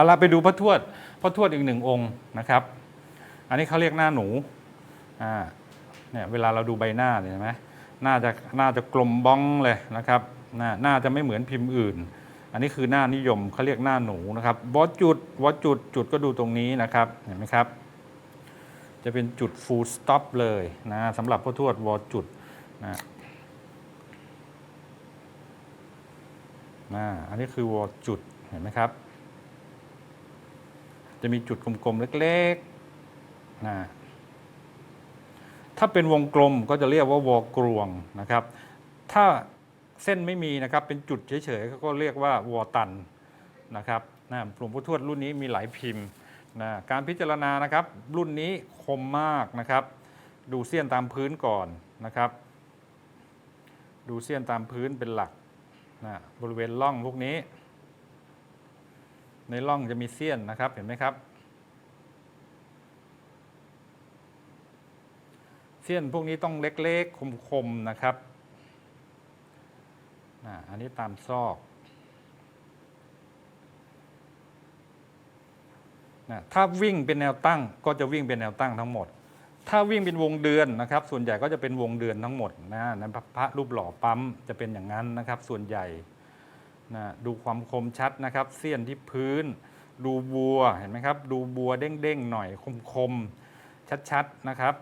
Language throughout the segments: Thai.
เอาละไปดูพระทวดพระทวดอีกหนึ่งองค์นะครับ อันนี้เขาเรียกหน้าหนูอ่าเนี่ยเวลาเราดูใบหน้าเนี่ยเห็นไหมหน้าจะหน้าจะกลมบ้องเลยนะครับหน้าหน้าจะไม่เหมือนพิมพ์อื่น อันนี้คือหน้านิยมเขาเรียกหน้าหนูนะครับวอจุดวอจุดจุดก็ดูตรงนี้นะครับเห็นไหมครับ จะเป็นจุด full stop เลยนะสำหรับพระทวดวอจุดนะนะอันนี้คือวอจุดเห็นไหมครับ จะมีจุดกลมๆเล็กๆนะถ้าเป็นวงกลมก็จะเรียกว่าวอกรวงนะครับ ถ้าเส้นไม่มีนะครับเป็นจุดเฉยๆก็เรียกว่าวอตันนะครับนะหลวงพ่อทวดรุ่นนี้มีหลายพิมพ์นะการพิจารณานะครับ รุ่นนี้คมมากนะครับ ดูเสี้ยนตามพื้นก่อนนะครับ ดูเสี้ยนตามพื้นเป็นหลักนะบริเวณร่องพวกนี้ ในร่องจะมีเสี้ยนนะครับเห็นไหมครับ เสี้ยนพวกนี้ต้องเล็กๆคมๆนะครับอันนี้ตามซอกนะถ้าวิ่งเป็นแนวตั้งก็จะวิ่งเป็นแนวตั้งทั้งหมด ถ้าวิ่งเป็นวงเดือนนะครับ ส่วนใหญ่ก็จะเป็นวงเดือนทั้งหมดนะในพระรูปหล่อปั๊มจะเป็นอย่างนั้นนะครับ ส่วนใหญ่ นะดูความคมชัดนะครับ เสี้ยนที่พื้น ดูบัวเห็นไหมครับ ดูบัวเด้งๆหน่อยคมๆ ชัดๆนะครับ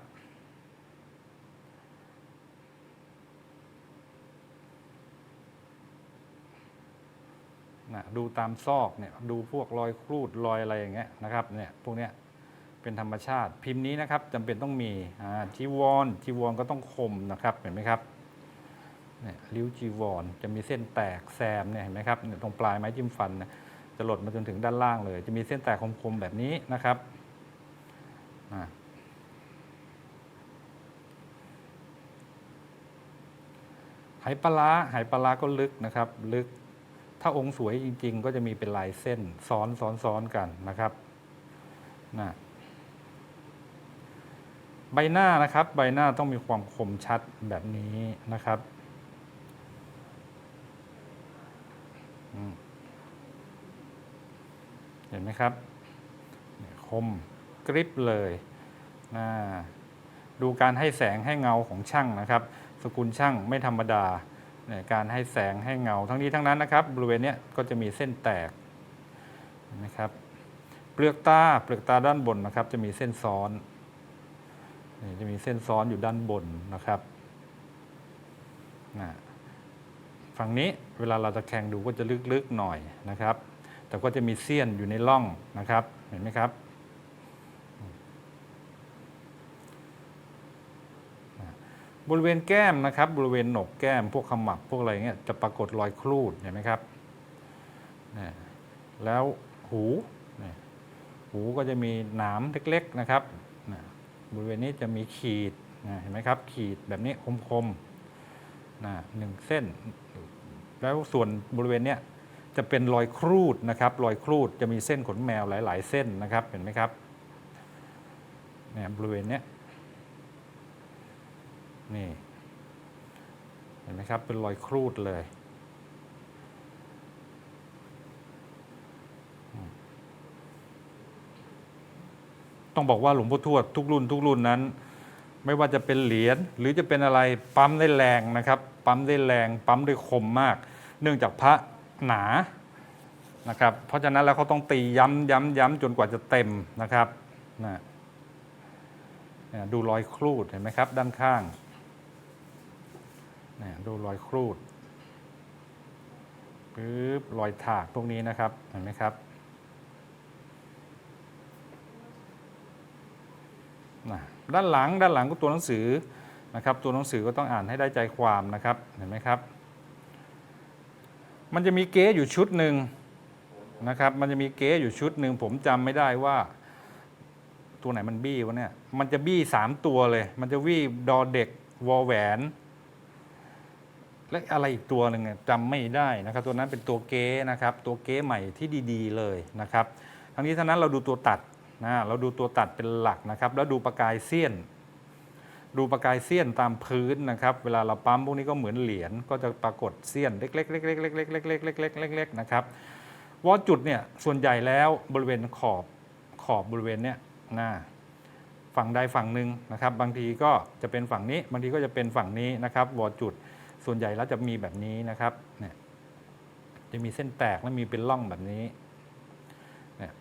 นะดูตามซอกเนี่ยดูพวกรอยครูดรอยอะไรอย่างเงี้ยนะครับเนี่ยพวกเนี้ยเป็นธรรมชาติพิมพ์นี้นะครับจำเป็นต้องมีอ่าจีวรจีวรก็ต้องคมนะครับเห็นไหมครับ ริ้วจีวรจะมีเส้นแตกแซมเนี่ยเห็นไหมครับตรงปลายไม้จิ้มฟันจะหลดมาจนถึงด้านล่างเลย จะมีเส้นแตกคมๆแบบนี้นะครับอ่าไหปลาร้าไหปลาร้าก็ลึกนะครับ ลึกถ้าองค์สวยจริง ๆ ก็จะมีเป็นลายเส้นซ้อนซ้อนซ้อนกันนะครับนะใบหน้านะครับ ใบหน้าต้องมีความคมชัดแบบนี้นะครับ อืม เห็นไหมครับคมกริบเลยนะดูการให้แสงให้เงาของช่างนะครับ สกุลช่างไม่ธรรมดาเนี่ยการให้แสงให้เงา ทั้งนี้ทั้งนั้นนะครับ บริเวณนี้ก็จะมีเส้นแตกนไหมครับเปลือกตาเปลือกตาด้านบนนะครับ จะมีเส้นซ้อนจะมีเส้นซ้อนอยู่ด้านบนนะครับฝั่งนี้เวลาเราตะแคงดูก็จะลึกๆหน่อยนะครับ แต่ก็จะมีเสี้ยนอยู่ในร่องนะครับ เห็นไหมครับ บริเวณแก้มนะครับ บริเวณหนกแก้ม พวกขมับพวกอะไรเงี้ยจะปรากฏรอยครูดเห็นไหมครับ แล้วหูหูก็จะมีหนามเล็กๆนะครับ บริเวณนี้จะมีขีดเห็นไหมครับ ขีดแบบนี้คมๆหนึ่งเส้น แล้วส่วนบริเวณเนี้ย จะเป็นรอยครูดนะครับรอยครูดจะมีเส้นขนแมวหลาย ๆ เส้นนะครับเห็นไหมครับเนี่ยบริเวณเนี้ยนี่เห็นไหมครับเป็นรอยครูดเลยต้องบอกว่าหลวงพ่อทวดทุกรุ่นทุกรุ่นนั้น ไม่ว่าจะเป็นเหรียญหรือจะเป็นอะไรปั๊มได้แรงนะครับ ปั๊มได้แรง ปั๊มได้คมมาก เนื่องจากพระ หนานะครับ เพราะฉะนั้นแล้วเขาต้องตีย้ำย้ำย้ำจนกว่าจะเต็มนะครับนี่ดูรอยครูดเห็นไหมครับ ด้านข้างนี่ดูรอยครูดปึ๊บรอยถากพวกนี้นะครับเห็นไหมครับนะด้านหลังด้านหลังก็ตัวหนังสือนะครับ ตัวหนังสือก็ต้องอ่านให้ได้ใจความนะครับเห็นไหมครับ มันจะมีเก๊อยู่ชุดหนึ่งนะครับ มันจะมีเก๊อยู่ชุดหนึ่งผมจำไม่ได้ว่า ตัวไหนมันบี้วะเนี่ย มันจะบี้สามตัวเลย มันจะวี่ดอเด็กวอแหวน และอะไรอีกตัวหนึ่งเนี่ยจำไม่ได้นะครับ ตัวนั้นเป็นตัวเก๊นะครับ ตัวเก๊ใหม่ที่ดีๆ เลยนะครับ ทั้งนี้ทั้งนั้นเราดูตัวตัดนะ เราดูตัวตัดเป็นหลักนะครับ แล้วดูประกายเสี้ยน ดูประกายเสี้ยนตามพื้นนะครับ เวลาเราปั๊มพวกนี้ก็เหมือนเหรียญก็จะปรากฏเสี้ยนเล็กๆเล็กๆเล็กๆเล็กๆเล็กๆเล็กๆๆนะครับวอจุดเนี่ยส่วนใหญ่แล้วบริเวณขอบขอบบริเวณเนี้ยหน้าฝั่งใดฝั่งหนึ่งนะครับ บางทีก็จะเป็นฝั่งนี้บางทีก็จะเป็นฝั่งนี้นะครับวอจุดส่วนใหญ่แล้วจะมีแบบนี้นะครับเนี่ยจะมีเส้นแตกและมีเป็นร่องแบบนี้เนี่ย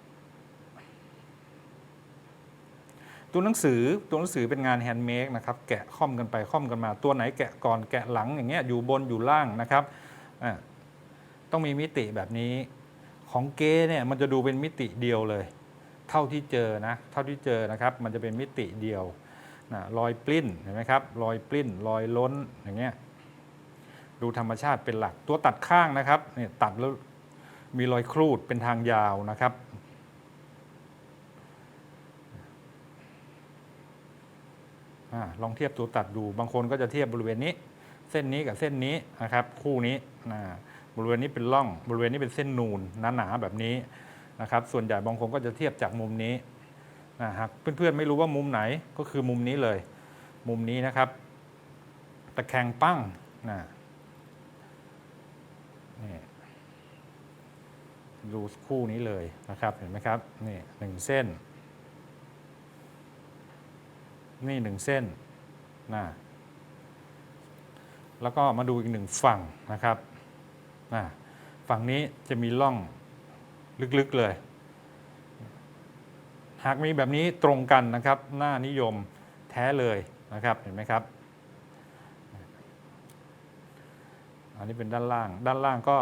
ตัวหนังสือตัวหนังสือเป็นงานแฮนด์เมดนะครับแกะค่อมกันไปค่อมกันมา ตัวไหนแกะก่อนแกะหลังอย่างเงี้ยอยู่บนอยู่ล่างนะครับต้องมีมิติแบบนี้ของเก๊เนี่ยมันจะดูเป็นมิติเดียวเลย เท่าที่เจอนะเท่าที่เจอนะครับ มันจะเป็นมิติเดียวนะรอยปลิ้นเห็นไหมครับรอยปลิ้นรอยล้นอย่างเงี้ยดูธรรมชาติเป็นหลักตัวตัดข้างนะครับเนี่ยตัดแล้วมีรอยครูดเป็นทางยาวนะครับ อาลองเทียบตัวตัดดู บางคนก็จะเทียบบริเวณนี้ เส้นนี้กับเส้นนี้นะครับ คู่นี้นะบริเวณนี้เป็นร่อง บริเวณนี้เป็นเส้นนูนหนาๆแบบนี้นะครับ ส่วนใหญ่บางคนก็จะเทียบจากมุมนี้นะหากเพื่อนๆไม่รู้ว่ามุมไหนก็คือมุมนี้เลย มุมนี้นะครับ ตะแคงปั้งนะนี่ดูคู่นี้เลยนะครับ เห็นไหมครับ นี่หนึ่งเส้น นี่หนึ่งเส้นนะแล้วก็มาดูอีกหนึ่งฝั่งนะครับนะฝั่งนี้จะมีร่องลึกๆเลย หากมีแบบนี้ตรงกันนะครับหน้านิยมแท้เลยนะครับเห็นไหมครับ อันนี้เป็นด้านล่าง ด้านล่างก็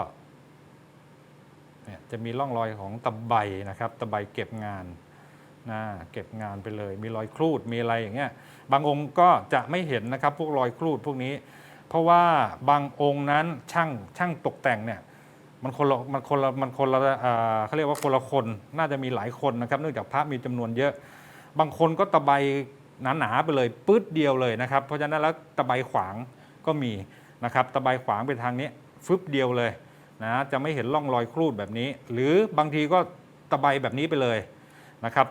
จะมีร่องรอยของตะไบนะครับ ตะไบเก็บงาน นะเก็บงานไปเลย มีรอยครูดมีอะไรอย่างเงี้ยบางองค์ก็จะไม่เห็นนะครับพวกรอยครูดพวกนี้ เพราะว่าบางองค์นั้นช่างช่างตกแต่งเนี่ยมันคนละมันคนละมันคนละอ่าเขาเรียกว่าคนละคนน่าจะมีหลายคนนะครับเนื่องจากพระมีจำนวนเยอะ บางคนก็ตะไบหนาๆไปเลยปื๊ดเดียวเลยนะครับ เพราะฉะนั้นแล้วตะไบขวางก็มีนะครับตะไบขวางไปทางนี้ฟึบเดียวเลยนะจะไม่เห็นร่องรอยครูดแบบนี้ หรือบางทีก็ตะไบแบบนี้ไปเลยนะครับ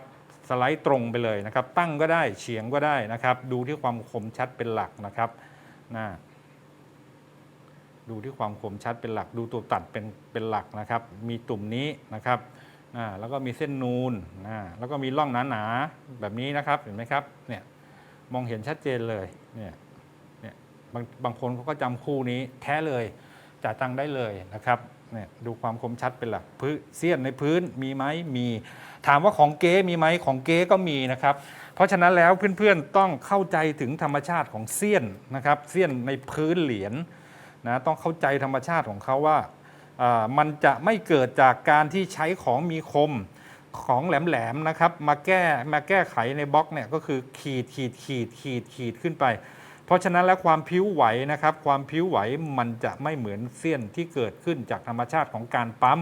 สไลด์ตรงไปเลยนะครับ ตั้งก็ได้เฉียงก็ได้นะครับ ดูที่ความคมชัดเป็นหลักนะครับนะดูที่ความคมชัดเป็นหลัก ดูตัวตัดเป็นเป็นหลักนะครับ มีตุ่มนี้นะครับนะแล้วก็มีเส้นนูนนะแล้วก็มีร่องหนาๆแบบนี้นะครับเห็นไหมครับเนี่ยมองเห็นชัดเจนเลยเนี่ยเนี่ยบางบางคนเขาก็จำคู่นี้แท้เลยจ่ายตังค์ได้เลยนะครับ เนี่ยดูความคมชัดเป็นหลักพื้นเสี้ยนในพื้นมีไหมมี ถามว่าของเก๊มีไหมของเก๊ก็มีนะครับ เพราะฉะนั้นแล้วเพื่อนๆต้องเข้าใจถึงธรรมชาติของเสี้ยนนะครับเสี้ยนในพื้นเหรียญนะต้องเข้าใจธรรมชาติของเขาว่าอ่ามันจะไม่เกิดจากการที่ใช้ของมีคมของแหลมๆนะครับมาแก้มาแก้ไขในบล็อกเนี่ยก็คือขีดขีดขีดขีดขีดขึ้นไป เพราะฉะนั้นแล้วความพิ้วไหวนะครับ ความพิ้วไหวมันจะไม่เหมือนเสี้ยนที่เกิดขึ้นจากธรรมชาติของการปั๊ม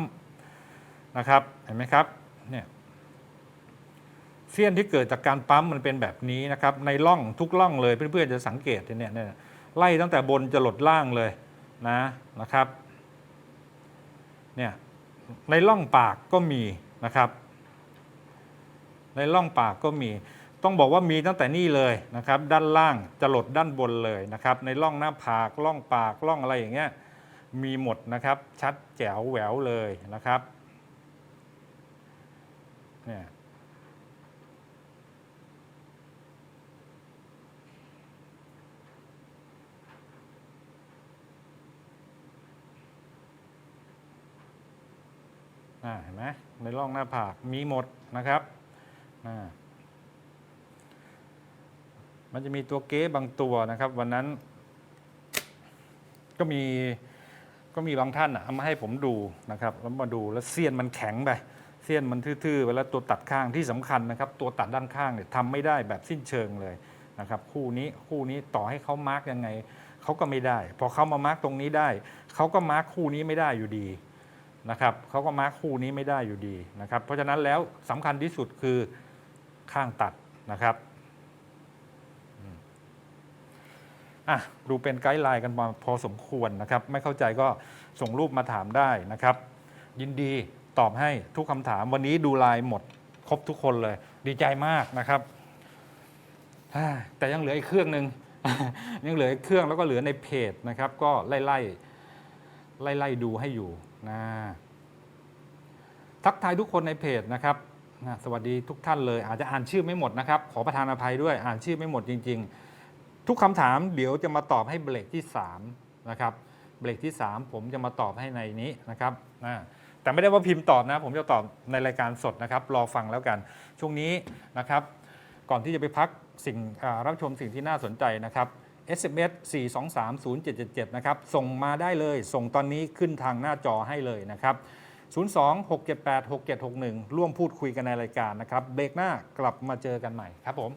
นะครับเห็นไหมครับเนี่ยเสี้ยนที่เกิดจากการปั๊มมันเป็นแบบนี้นะครับในร่องทุกร่องเลยเพื่อนๆจะสังเกตเนี่ยเนี่ยไล่ตั้งแต่บนจะหลดล่างเลยนะนะครับเนี่ยในร่องปากก็มีนะครับ ในร่องปากก็มี ต้องบอกว่ามีตั้งแต่นี่เลยนะครับ ด้านล่างจะหลดด้านบนเลยนะครับ ในร่องหน้าผากร่องปากร่องอะไรอย่างเงี้ยมีหมดนะครับ ชัดแจ๋วแหววเลยนะครับเนี่ยเห็นไหมในร่องหน้าผากมีหมดนะครับอ่า มันจะมีตัวเก๊บางตัวนะครับ วันนั้น ก็มีก็มีบางท่านอะเอามาให้ผมดูนะครับแล้วมาดูแล้วเสี้ยนมันแข็งไปเสี้ยนมันทื่อๆไปแล้วตัวตัดข้างที่สำคัญนะครับ ตัวตัดด้านข้างเนี่ยทำไม่ได้แบบสิ้นเชิงเลยนะครับ คู่นี้คู่นี้ต่อให้เขามาร์กยังไงเขาก็ไม่ได้ พอเขามามาร์กตรงนี้ได้เขาก็มาร์กคู่นี้ไม่ได้อยู่ดีนะครับเขาก็มาร์คคู่นี้ไม่ได้อยู่ดีนะครับ เพราะฉะนั้นแล้วสำคัญที่สุดคือข้างตัดนะครับอืม อะดูเป็นไกด์ไลน์กันมาพอสมควรนะครับ ไม่เข้าใจก็ส่งรูปมาถามได้นะครับ ยินดีตอบให้ทุกคำถามวันนี้ดูไลน์หมดครบทุกคนเลย ดีใจมากนะครับ แต่ยังเหลืออีกเครื่องหนึ่งยังเหลืออีกเครื่องแล้วก็เหลือในเพจนะครับ ก็ไล่ไล่ไล่ไล่ดูให้อยู่นะทักทายทุกคนในเพจนะครับสวัสดีทุกท่านเลย อาจจะอ่านชื่อไม่หมดนะครับ ขอประทานอภัยด้วยอ่านชื่อไม่หมดจริง ๆ ทุกคำถามเดี๋ยวจะมาตอบให้เบรกที่3นะครับเบรกที่ 3 ผมจะมาตอบให้ในนี้นะครับแต่ไม่ได้ว่าพิมพ์ตอบนะ ผมจะตอบในรายการสดนะครับรอฟังแล้วกัน ช่วงนี้นะครับก่อนที่จะไปพักสิ่งรับชมสิ่งที่น่าสนใจนะครับ SMS 4230777 นะครับ ส่งมาได้เลย ส่งตอนนี้ขึ้นทางหน้าจอให้เลยนะครับ 02 678 6761 ร่วมพูดคุยกันในรายการนะครับ เบรกหน้ากลับมาเจอกันใหม่ครับผม